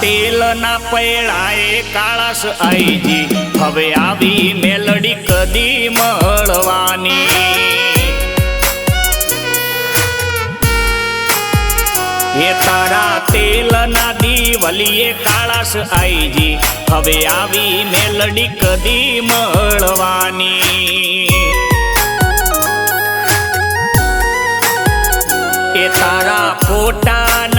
તેલના પૈડાએ કાળાશ આઈજી. હવે આવી મેલડી કદી મળવાની. એ તારા તેલના દીવલીએ કાળાશ આઈજી. હવે આવી મેલડી કદી મળવાની. એ તારા ફોટાના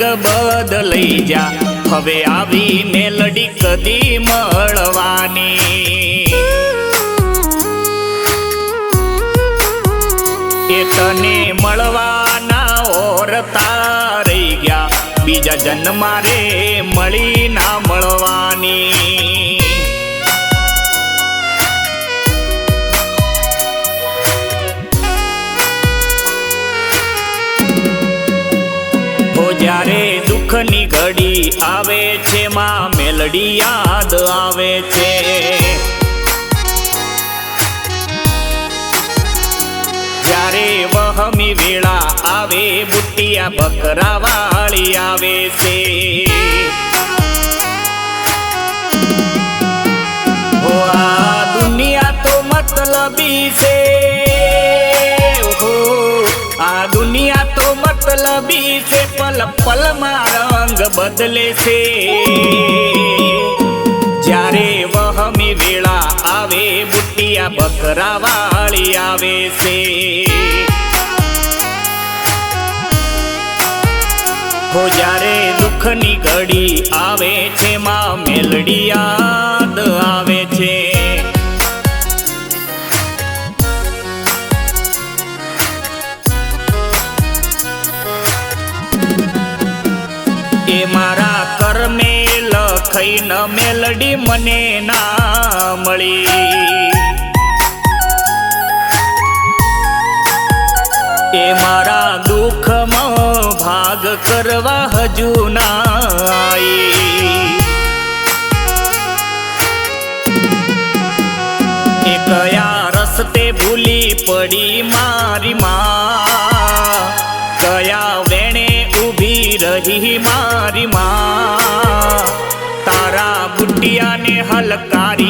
રંગ બદલઈ જા. હવે આવી મેલડી કદી મળવાની. એ તને મળવાના ઓરતા રહી ગયા. બીજા જન્મારે મળી ના મળવાની. દુઃખની ઘડી આવે છે, માં મેલડી યાદ આવે છે. જ્યારે વહમી વેળા આવે, બુટિયા બકરા વાળી આવે છે. દુનિયા તો આ દુનિયા તો મતલબી છે. પલ રંગ બદલે છે. જ્યારે વહમી વેળા આવે, બુટિયા બકરા વાળી આવે છે. હો જ્યારે દુઃખની ઘડી આવે છે માં મેલડી લખઈન મેલડી મને ના મળી. એ મારા દુઃખમાં ભાગ કરવા હજુ ના એ કયા રસ્તે ભૂલી પડી મારી માં? કયા વેણે ઊભી રહી મારી માં?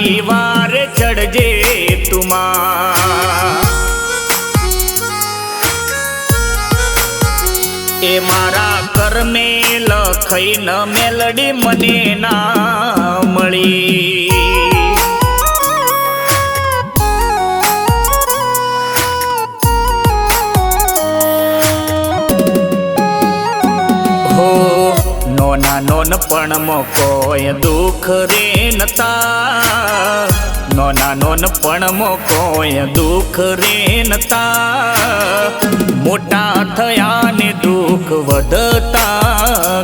હલકારી વાર ચડજે તુમા. એ મારા કર્મે ન મેલડી મને ના મળી. નોના નોન પણ કોઈ દુઃખ રે નતા. નોના નોન પણ કોઈ દુઃખ રે નતા. મોટા થયા ને દુઃખ વધતા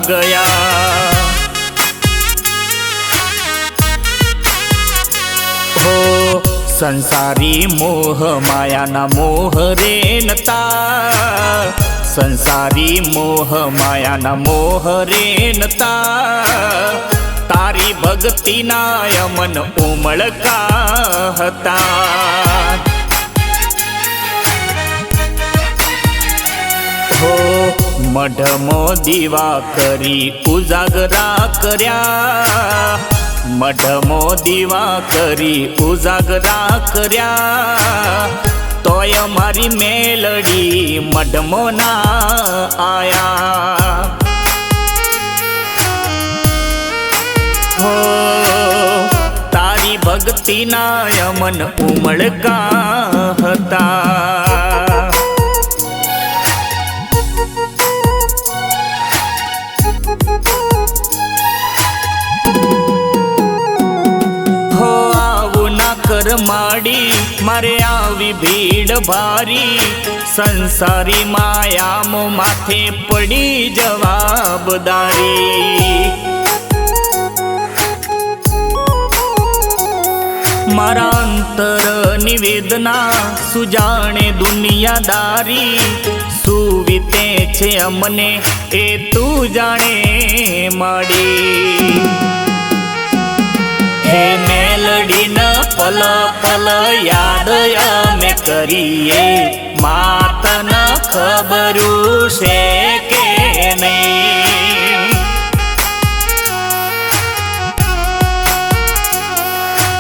ગયા. હો, સંસારી મોહ માયાના મોહ રે નતા. સંસારી મોહ માયાના મોહ રે નતા તારી ભક્તિના યમન ઉમળકા હતા હો મઢમો દીવા કરી ઉજાગરા કર્યા મઢમો દીવા કરી ઉજાગરા કર્યા તોય મારી મેલડી મડમો ના આયા. હો તારી ભક્તિના યમન ઉમળકા હતા. માડી, મારે આવી ભીડ ભારી. સંસારી માયામો માથે પડી જવાબદારી મારા અંતર નિવેદના સુજાણે દુનિયાદારી. સુવિતે છે અમને એ તું જાણે માડી. તન યાદ અમે કરીએ. માતન ખબરું છે કે નહીં?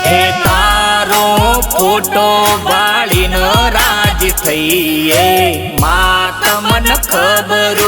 હે તારો ફોટો વાળીનો રાજ થઈએ. માતમન ખબર